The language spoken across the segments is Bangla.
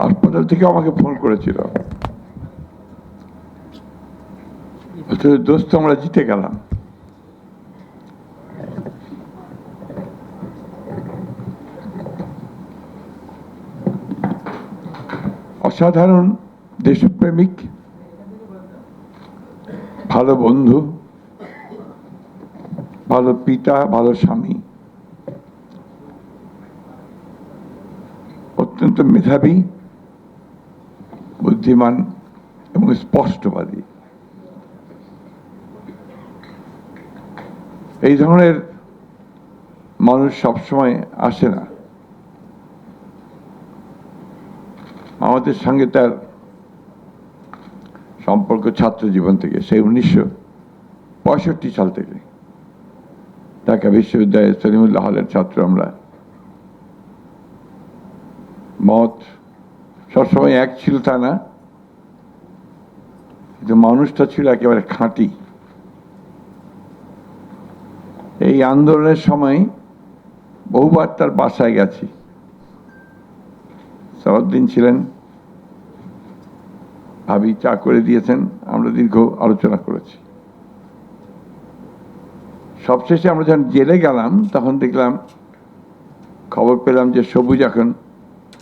হাসপাতাল থেকে আমাকে ফোন করেছিল। দোস্ত, আমরা জিতে গেলাম। অসাধারণ দেশপ্রেমিক, ভালো বন্ধু, ভালো পিতা, ভালো স্বামী, অত্যন্ত মেধাবী বুদ্ধিমান এবং স্পষ্টবাদী। এই ধরনের মানুষ সবসময় আসে না। আমাদের সঙ্গে তার সম্পর্ক ছাত্র জীবন থেকে, সেই উনিশশো পঁয়ষট্টি সাল থেকে। ঢাকা বিশ্ববিদ্যালয়ের সলিমুল্লাহ হলের ছাত্র আমরা। মত সবসময় এক ছিল তা না। কিন্তু মানুষটা ছিল একেবারে খাঁটি। এই আন্দোলনের সময় বহুবার তার বাসায় গেছি। সালাউদ্দিন ছিলেন, ভাবি চা করে দিয়েছেন, আমরা দীর্ঘ আলোচনা করেছি। সবশেষে আমরা যখন জেলে গেলাম, তখন দেখলাম, খবর পেলাম যে সবুজ এখন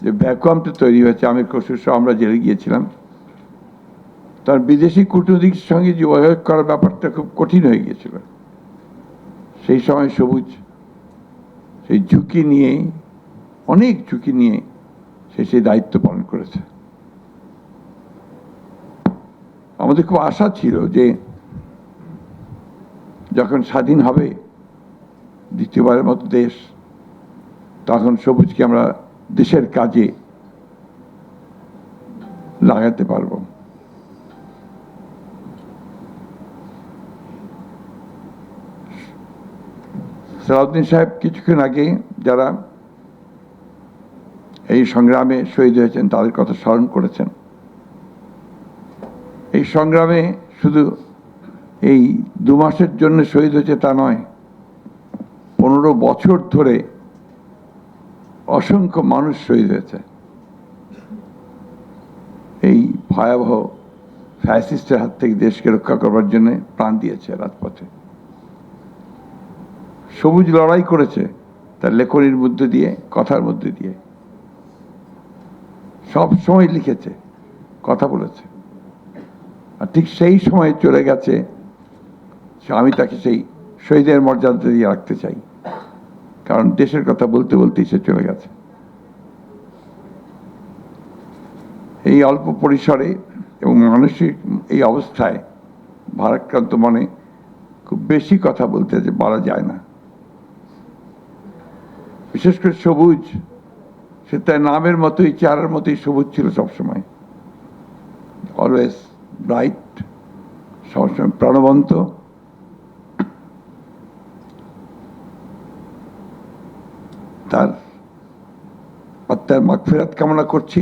যে ভ্যাকুয়ামটা তৈরি হয়েছে, আমির কসুর আমরা জেলে গিয়েছিলাম। তার বিদেশি কূটনীতির সঙ্গে যোগাযোগ করার ব্যাপারটা খুব কঠিন হয়ে গিয়েছিল। সেই সময় সবুজ, সেই ঝুঁকি নিয়ে, অনেক ঝুঁকি নিয়ে সে সেই দায়িত্ব পালন করেছে। আমাদের খুব আশা ছিল যে যখন স্বাধীন হবে দ্বিতীয়বারের মতো দেশ, তখন সবুজকে আমরা দেশের কাজে লাগাতে পারব। সালাউদ্দিন সাহেব কিছুক্ষণ আগে যারা এই সংগ্রামে শহীদ হয়েছেন, তাদের কথা স্মরণ করেছেন। এই সংগ্রামে শুধু এই দু মাসের জন্য শহীদ হয়েছে তা নয়, পনেরো বছর ধরে অসংখ্য মানুষ শহীদ হয়েছে। এই ভয়াবহ ফ্যাসিস্টের হাত থেকে দেশকে রক্ষা করবার জন্য প্রাণ দিয়েছে রাজপথে। সবুজ লড়াই করেছে তার লেখনির মধ্যে দিয়ে, কথার মধ্যে দিয়ে। সব সময় লিখেছে, কথা বলেছে। আর ঠিক সেই সময় চলে গেছে, আমি তাকে সেই শহীদের মর্যাদা দিয়ে রাখতে চাই। কারণ দেশের কথা বলতে বলতেই সে চলে গেছে। এই অল্প পরিসরে এবং মানসিক এই অবস্থায় ভারাক্রান্ত মনে খুব বেশি কথা বলতে যে বলা যায় না। বিশেষ করে সবুজ, সে তার নামের মতোই চারার মতোই সবুজ ছিল সবসময়। অলওয়েজ ব্রাইট সবসময় প্রাণবন্ত। তার আত্মার মাগফেরাত কামনা করছি।